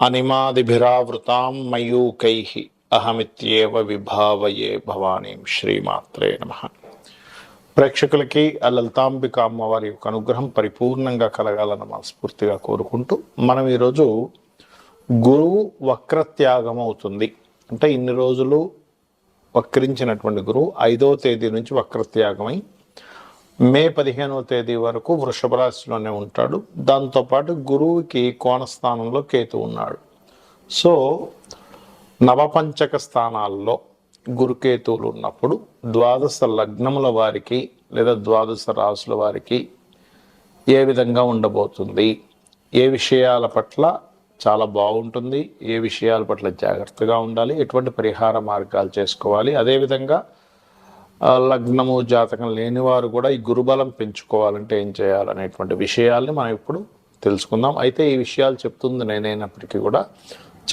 అనిమాదిభిరావృతాం మయూకై అహమిత్యేవ విభావయే భవానీం శ్రీమాత్రే నమ ప్రేక్షకులకి ఆ లలితాంబిక అమ్మవారి యొక్క అనుగ్రహం పరిపూర్ణంగా కలగాలని మనస్ఫూర్తిగా కోరుకుంటూ మనం ఈరోజు గురువు వక్రత్యాగం అవుతుంది అంటే ఇన్ని రోజులు వక్రించినటువంటి గురువు ఐదో తేదీ నుంచి వక్రత్యాగమై మే పదిహేనవ తేదీ వరకు వృషభ రాశిలోనే ఉంటాడు. దాంతోపాటు గురువుకి కోణస్థానంలో కేతు ఉన్నాడు. సో నవపంచక స్థానాల్లో గురుకేతువులు ఉన్నప్పుడు ద్వాదశ లగ్నముల వారికి లేదా ద్వాదశ రాసుల వారికి ఏ విధంగా ఉండబోతుంది? ఏ విషయాల పట్ల చాలా బాగుంటుంది? ఏ విషయాల పట్ల జాగ్రత్తగా ఉండాలి? ఎటువంటి పరిహార మార్గాలు చేసుకోవాలి? అదేవిధంగా లగ్నము జాతకం లేని వారు కూడా ఈ గురుబలం పెంచుకోవాలంటే ఏం చేయాలనేటువంటి విషయాల్ని మనం ఇప్పుడు తెలుసుకుందాం. అయితే ఈ విషయాలు చెప్తుంది నేనైనప్పటికీ కూడా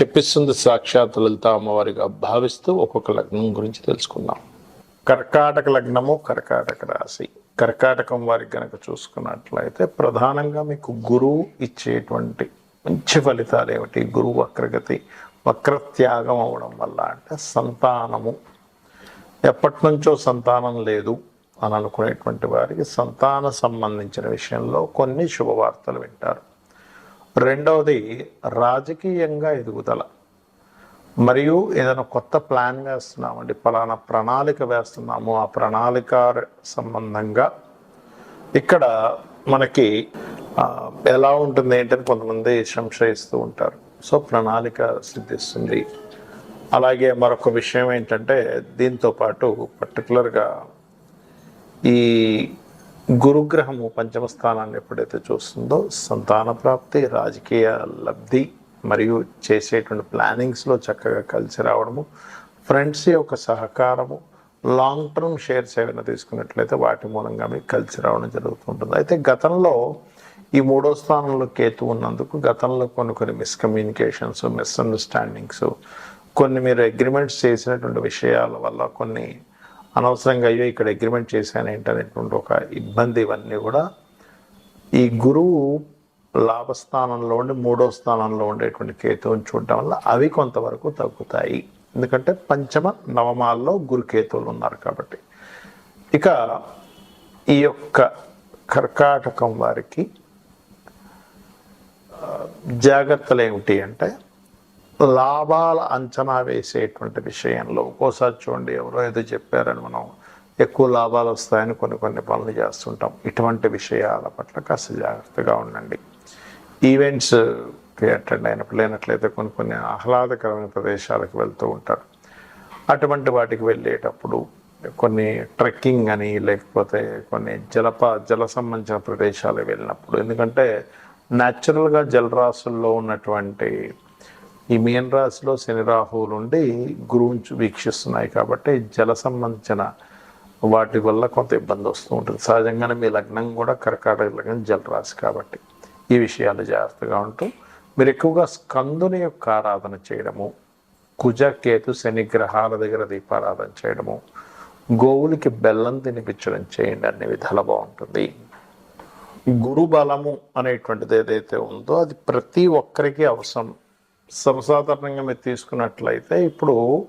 చెప్పిస్తుంది సాక్షాత్ లలిత అమ్మవారిగా భావిస్తూ ఒక్కొక్క లగ్నం గురించి తెలుసుకుందాం. కర్కాటక లగ్నము కర్కాటక రాశి. కర్కాటకం వారికి కనుక చూసుకున్నట్లయితే ప్రధానంగా మీకు గురువు ఇచ్చేటువంటి మంచి ఫలితాలు ఏమిటి? గురువు వక్రగతి వక్రత్యాగం అవడం వల్ల అంటే సంతానము ఎప్పటి నుంచో సంతానం లేదు అని అనుకునేటువంటి వారికి సంతాన సంబంధించిన విషయంలో కొన్ని శుభవార్తలు వింటారు. రెండవది రాజకీయంగా ఎదుగుదల. మరియు ఏదైనా కొత్త ప్లాన్ వేస్తున్నామండి ఫలానా ప్రణాళిక వేస్తున్నాము ఆ ప్రణాళిక సంబంధంగా. ఇక్కడ మనకి ఎలా ఉంటుంది ఏంటని కొంతమంది సంశయిస్తూ ఉంటారు. సో ప్రణాళిక సిద్ధిస్తుంది. అలాగే మరొక విషయం ఏంటంటే దీంతో పాటు పర్టికులర్గా ఈ గురుగ్రహము పంచమ స్థానాన్ని ఎప్పుడైతే చూస్తుందో సంతాన ప్రాప్తి రాజకీయ లబ్ధి మరియు చేసేటువంటి ప్లానింగ్స్లో చక్కగా కలిసి రావడము ఫ్రెండ్స్ యొక్క సహకారము లాంగ్ టర్మ్ షేర్స్ ఏమైనా తీసుకున్నట్లయితే వాటి మూలంగా మీకు కలిసి రావడం జరుగుతుంటుంది. అయితే గతంలో ఈ మూడో స్థానంలో కేతు ఉన్నందుకు గతంలో కొన్ని కొన్ని మిస్కమ్యూనికేషన్స్ మిస్అండర్స్టాండింగ్స్ కొన్ని మీరు అగ్రిమెంట్స్ చేసినటువంటి విషయాల వల్ల కొన్ని అనవసరంగా అయ్యో ఇక్కడ అగ్రిమెంట్ చేశాను ఏంటనేటువంటి ఒక ఇబ్బంది ఇవన్నీ కూడా ఈ గురువు లాభస్థానంలో ఉండి మూడో స్థానంలో ఉండేటువంటి కేతువుని చూడటం వల్ల అవి కొంతవరకు తగ్గుతాయి. ఎందుకంటే పంచమ నవమాల్లో గురుకేతువులు ఉన్నారు కాబట్టి. ఇక ఈ యొక్క కర్కాటకం వారికి జాగ్రత్తలు ఏమిటి అంటే లాభాల అంచనా వేసేటువంటి విషయంలో ఒక్కోసారి చూడండి ఎవరో ఏదో చెప్పారని మనం ఎక్కువ లాభాలు వస్తాయని కొన్ని కొన్ని పనులు చేస్తుంటాం. ఇటువంటి విషయాల పట్ల కాస్త జాగ్రత్తగా ఉండండి. ఈవెంట్స్ అటెండ్ అయినప్పుడు లేనట్లయితే కొన్ని కొన్ని ఆహ్లాదకరమైన ప్రదేశాలకు వెళ్తూ ఉంటారు. అటువంటి వాటికి వెళ్ళేటప్పుడు కొన్ని ట్రెక్కింగ్ అని లేకపోతే కొన్ని జలప జల సంబంధించిన ప్రదేశాలకు వెళ్ళినప్పుడు ఎందుకంటే న్యాచురల్గా జలరాశుల్లో ఉన్నటువంటి ఈ మీన రాశిలో శని రాహువులు ఉండి గురువుని వీక్షిస్తున్నాయి కాబట్టి జల సంబంధించిన వాటి వల్ల కొంత ఇబ్బంది వస్తూ ఉంటుంది. సహజంగానే మీ లగ్నం కూడా కర్కాటక లగ్నం జలరాశి కాబట్టి ఈ విషయాలు జాగ్రత్తగా ఉంటూ మీరు ఎక్కువగా స్కందుని యొక్క ఆరాధన చేయడము కుజ కేతు శని గ్రహాల దగ్గర దీపారాధన చేయడము గోవులకి బెల్లం తినిపించడం చేయండి. అన్ని విధాలు బాగుంటుంది. గురు బలము అనేటువంటిది ఏదైతే ఉందో అది ప్రతి ఒక్కరికి అవసరం. సర్వసాధారణంగా మీరు తీసుకున్నట్లయితే ఇప్పుడు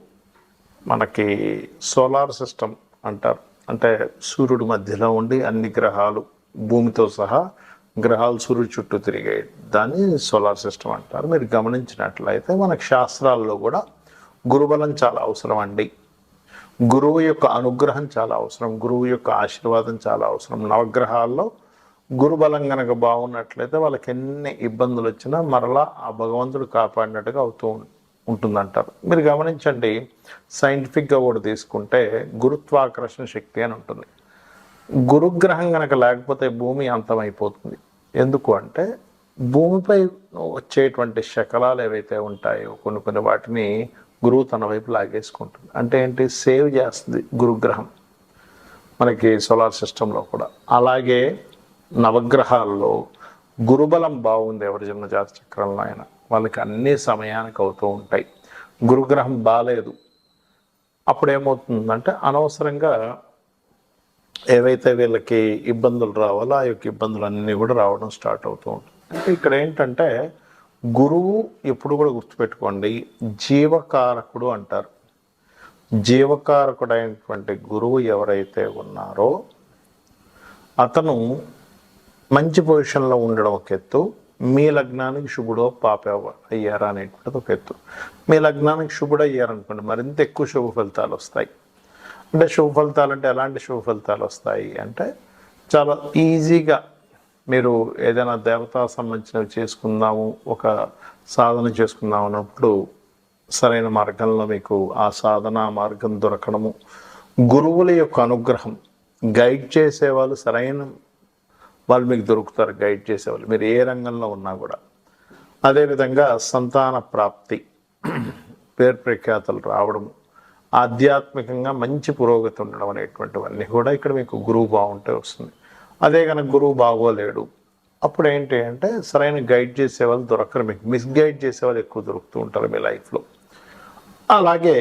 మనకి సోలార్ సిస్టమ్ అంటారు. అంటే సూర్యుడి మధ్యలో ఉండి అన్ని గ్రహాలు భూమితో సహా గ్రహాలు సూర్యుడు చుట్టూ తిరిగాయి. దాన్ని సోలార్ సిస్టమ్ అంటారు. మీరు గమనించినట్లయితే మనకు శాస్త్రాల్లో కూడా గురుబలం చాలా అవసరం అండి. గురువు యొక్క అనుగ్రహం చాలా అవసరం. గురువు యొక్క ఆశీర్వాదం చాలా అవసరం. నవగ్రహాల్లో గురుబలం కనుక బాగున్నట్లయితే వాళ్ళకి ఎన్ని ఇబ్బందులు వచ్చినా మరలా ఆ భగవంతుడు కాపాడినట్టుగా అవుతూ ఉంటుందంటారు. మీరు గమనించండి సైంటిఫిక్గా కూడా తీసుకుంటే గురుత్వాకర్షణ శక్తి అని ఉంటుంది. గురుగ్రహం కనుక లేకపోతే భూమి అంతమైపోతుంది. ఎందుకు అంటే భూమిపై వచ్చేటువంటి శకలాలు ఏవైతే ఉంటాయో కొన్ని కొన్ని వాటిని గురువు తన వైపు లాగేసుకుంటుంది. అంటే ఏంటి? సేవ్ చేస్తుంది గురుగ్రహం. మనకి సోలార్ సిస్టంలో కూడా. అలాగే నవగ్రహాల్లో గురుబలం బాగుంది ఎవరి జన్మ జాత చక్రంలో ఆయన వాళ్ళకి అన్ని సమయానికి అవుతూ ఉంటాయి. గురుగ్రహం బాగాలేదు అప్పుడు ఏమవుతుందంటే అనవసరంగా ఏవైతే వీళ్ళకి ఇబ్బందులు రావాలో ఆ యొక్క ఇబ్బందులు అన్నీ కూడా రావడం స్టార్ట్ అవుతూ ఉంటుంది అంటే ఇక్కడ ఏంటంటే గురువు ఎప్పుడు కూడా గుర్తుపెట్టుకోండి జీవకారకుడు అంటారు. జీవకారకుడైనటువంటి గురువు ఎవరైతే ఉన్నారో అతను మంచి పొజిషన్లో ఉండడం ఒక ఎత్తు. మీ లగ్నానికి శుభుడో పాప అయ్యారా అనేటువంటిది ఒక ఎత్తు. మీ లగ్నానికి శుభుడు అయ్యారనుకోండి మరింత ఎక్కువ శుభ ఫలితాలు వస్తాయి. అంటే శుభ ఫలితాలు అంటే ఎలాంటి శుభ ఫలితాలు వస్తాయి అంటే చాలా ఈజీగా మీరు ఏదైనా దేవతా సంబంధించినవి చేసుకుందాము ఒక సాధన చేసుకుందాం అన్నప్పుడు సరైన మార్గంలో మీకు ఆ సాధన మార్గం దొరకడము. గురువుల యొక్క అనుగ్రహం గైడ్ చేసేవాళ్ళు సరైన వాళ్ళు మీకు దొరుకుతారు గైడ్ చేసేవాళ్ళు. మీరు ఏ రంగంలో ఉన్నా కూడా. అదేవిధంగా సంతాన ప్రాప్తి పేరు ప్రఖ్యాతలు రావడము ఆధ్యాత్మికంగా మంచి పురోగతి ఉండడం అనేటువంటివన్నీ కూడా ఇక్కడ మీకు గురువు బాగుంటే వస్తుంది. అదే కనుక గురువు బాగోలేడు. అప్పుడు ఏంటి అంటే సరైన గైడ్ చేసేవాళ్ళు దొరకరు. మీకు మిస్గైడ్ చేసేవాళ్ళు ఎక్కువ దొరుకుతూ ఉంటారు మీ లైఫ్లో. అలాగే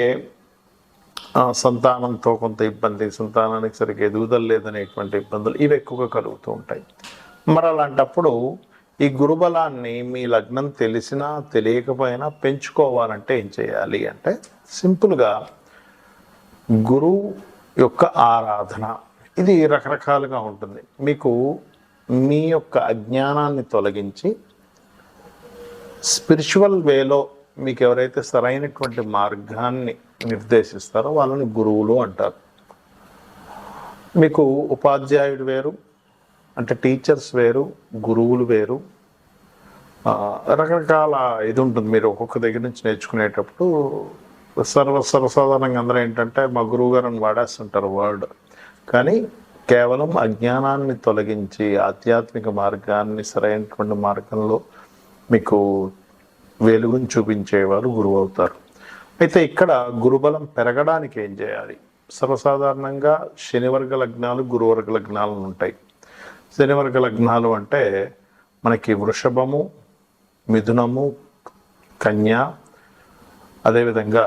సంతానంతో కొంత ఇబ్బంది సంతానానికి సరిగ్గా ఎదుగుదల లేదనేటువంటి ఇబ్బందులు ఇవి ఎక్కువగా కలుగుతూ ఉంటాయి. మరి అలాంటప్పుడు ఈ గురుబలాన్ని మీ లగ్నం తెలిసినా తెలియకపోయినా పెంచుకోవాలంటే ఏం చేయాలి అంటే సింపుల్గా గురువు యొక్క ఆరాధన. ఇది రకరకాలుగా ఉంటుంది. మీకు మీ యొక్క అజ్ఞానాన్ని తొలగించి స్పిరిచువల్ వేలో మీకు ఎవరైతే సరైనటువంటి మార్గాన్ని నిర్దేశిస్తారో వాళ్ళని గురువులు అంటారు. మీకు ఉపాధ్యాయుడు వేరు అంటే టీచర్స్ వేరు గురువులు వేరు. రకరకాల ఇది ఉంటుంది. మీరు ఒక్కొక్క దగ్గర నుంచి నేర్చుకునేటప్పుడు సర్వ సర్వసాధారణంగా అందరూ ఏంటంటే మా గురువు గారిని వాడేస్తుంటారు వర్డ్. కానీ కేవలం అజ్ఞానాన్ని తొలగించి ఆధ్యాత్మిక మార్గాన్ని సరైనటువంటి మార్గంలో మీకు వెలుగును చూపించేవారు గురువు అవుతారు అయితే ఇక్కడ గురుబలం పెరగడానికి ఏం చేయాలి? సర్వసాధారణంగా శనివర్గ లగ్నాలు గురువర్గ లగ్నాలు ఉంటాయి. శనివర్గ లగ్నాలు అంటే మనకి వృషభము మిథునము కన్య అదేవిధంగా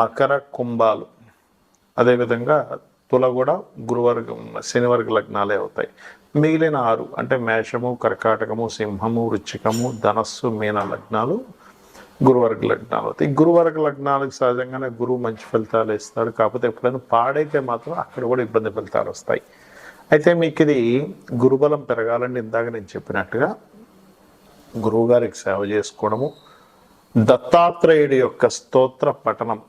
మకర కుంభాలు అదేవిధంగా తుల కూడా గురువర్గం శనివర్గ లగ్నాలే అవుతాయి. మిగిలిన ఆరు అంటే మేషము కర్కాటకము సింహము వృచ్చికము ధనస్సు మీన లగ్నాలు గురువర్గ లగ్నాలు. అవుతాయి గురువర్గ లగ్నాలకు సహజంగానే గురువు మంచి ఫలితాలు ఇస్తాడు. కాకపోతే ఎప్పుడైనా పాడైతే మాత్రం అక్కడ కూడా ఇబ్బంది ఫలితాలు వస్తాయి. అయితే మీకు ఇది గురుబలం పెరగాలని ఇందాక నేను చెప్పినట్టుగా గురువుగారికి సేవ చేసుకోవడము దత్తాత్రేయుడి యొక్క స్తోత్ర పఠనం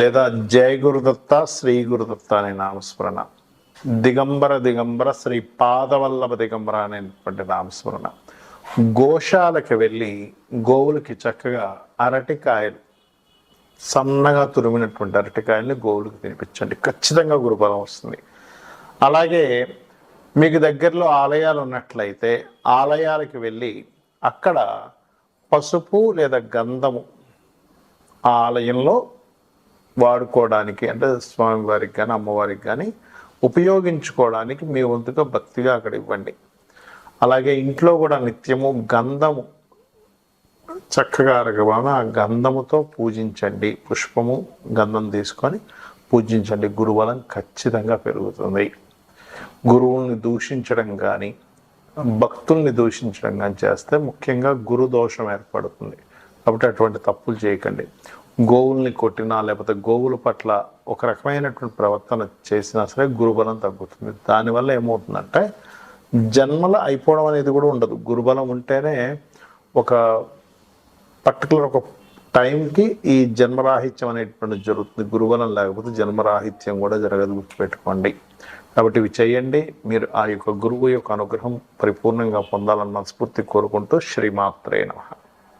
లేదా జయ గురుదత్త శ్రీ గురుదత్త అనే నామస్మరణ. దిగంబర దిగంబర శ్రీ పాదవల్లభ దిగంబర అనేటువంటి నామస్మరణ గోశాలకు వెళ్ళి గోవులకి చక్కగా అరటికాయలు సన్నగా తురిమినటువంటి అరటికాయల్ని గోవులకు తినిపించండి. ఖచ్చితంగా గురుబలం వస్తుంది. అలాగే మీకు దగ్గరలో ఆలయాలు ఉన్నట్లయితే ఆలయాలకు వెళ్ళి అక్కడ పసుపు లేదా గంధము ఆ ఆలయంలో వాడుకోవడానికి అంటే స్వామివారికి కానీ అమ్మవారికి కానీ ఉపయోగించుకోవడానికి మీ వంతుగా భక్తిగా అక్కడ ఇవ్వండి. అలాగే ఇంట్లో కూడా నిత్యము గంధము చక్కగా అరగబాను ఆ గంధముతో పూజించండి. పుష్పము గంధం తీసుకొని పూజించండి. గురుబలం ఖచ్చితంగా పెరుగుతుంది. గురువుల్ని దూషించడం కానీ భక్తుల్ని దూషించడం కానీ చేస్తే ముఖ్యంగా గురు దోషం ఏర్పడుతుంది. కాబట్టి అటువంటి తప్పులు చేయకండి. గోవుల్ని కొట్టినా లేకపోతే గోవుల పట్ల ఒక రకమైనటువంటి ప్రవర్తన చేసినా సరే గురుబలం తగ్గుతుంది. దానివల్ల ఏమవుతుందంటే జన్మల అయిపోవడం అనేది కూడా ఉండదు. గురుబలం ఉంటేనే ఒక పర్టికులర్ ఒక టైంకి ఈ జన్మరాహిత్యం అనేటువంటి జరుగుతుంది. గురుబలం లేకపోతే జన్మరాహిత్యం కూడా జరగదు గుర్తుపెట్టుకోండి. కాబట్టి ఇవి చేయండి. మీరు ఆ యొక్క గురువు యొక్క అనుగ్రహం పరిపూర్ణంగా పొందాలని మనస్ఫూర్తి కోరుకుంటూ శ్రీమాత్రే